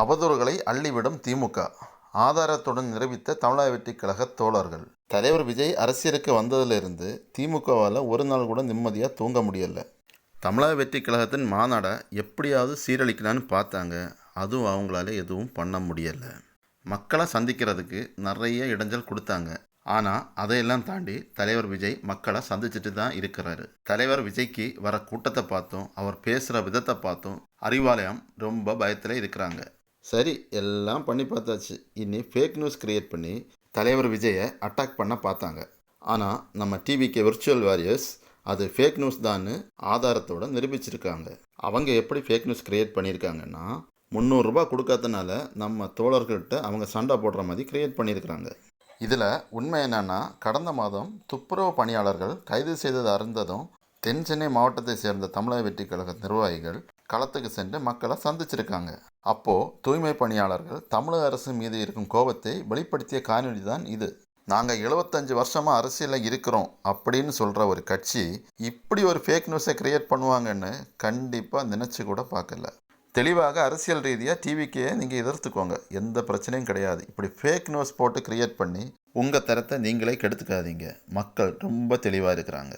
அவதூறுகளை அள்ளிவிடும் திமுக. ஆதாரத்துடன் நிரூபித்த தமிழக வெற்றி கழக தோழர்கள். தலைவர் விஜய் அரசியலுக்கு வந்ததிலிருந்து திமுகவால் ஒரு நாள் கூட நிம்மதியாக தூங்க முடியலை. தமிழக வெற்றி கழகத்தின் மாநாடை எப்படியாவது சீரழிக்கலான்னு பார்த்தாங்க. அதுவும் அவங்களால எதுவும் பண்ண முடியலை. மக்களை சந்திக்கிறதுக்கு நிறைய இடைஞ்சல் கொடுத்தாங்க. ஆனால் அதையெல்லாம் தாண்டி தலைவர் விஜய் மக்களை சந்திச்சுட்டு தான் இருக்கிறாரு. தலைவர் விஜய்க்கு வர கூட்டத்தை பார்த்தும் அவர் பேசுகிற விதத்தை பார்த்தும் அறிவாலயம் ரொம்ப பயத்தில் இருக்கிறாங்க. சரி எல்லாம் பண்ணி பார்த்தாச்சு. இனி ஃபேக் நியூஸ் கிரியேட் பண்ணி தலைவர் விஜயை அட்டாக் பண்ண பார்த்தாங்க. ஆனால் நம்ம டிவிக்கு விர்ச்சுவல் வாரியர்ஸ் அது ஃபேக் நியூஸ் தான்னு ஆதாரத்தோட நிரூபிச்சிருக்காங்க. அவங்க எப்படி ஃபேக் நியூஸ் கிரியேட் பண்ணியிருக்காங்கன்னா முந்நூறுரூபா கொடுக்காதனால நம்ம தோழர்கள்ட்ட அவங்க சண்டை போடுற மாதிரி கிரியேட் பண்ணியிருக்கிறாங்க. இதில் உண்மை என்னென்னா கடந்த மாதம் துப்புரவு பணியாளர்கள் கைது செய்தது அறிந்ததும் தென் சென்னை மாவட்டத்தை சேர்ந்த தமிழக வெற்றி கழக நிர்வாகிகள் களத்துக்கு சென்று மக்களை சந்திச்சிருக்காங்க. அப்போது தூய்மை பணியாளர்கள் தமிழக அரசு மீது இருக்கும் கோபத்தை வெளிப்படுத்திய காணொளி தான் இது. நாங்கள் எழுபத்தஞ்சு வருஷமாக அரசியலில் இருக்கிறோம் அப்படின்னு சொல்கிற ஒரு கட்சி இப்படி ஒரு ஃபேக் நியூஸை க்ரியேட் பண்ணுவாங்கன்னு கண்டிப்பாக நினச்சி கூட பார்க்கல. தெளிவாக அரசியல் ரீதியாக டிவிக்கே நீங்கள் எதிர்த்துக்கோங்க. எந்த பிரச்சனையும் கிடையாது. இப்படி ஃபேக் நியூஸ் போட்டு க்ரியேட் பண்ணி உங்கள் தரத்தை நீங்களே கெடுத்துக்காதீங்க. மக்கள் ரொம்ப தெளிவாக இருக்கிறாங்க.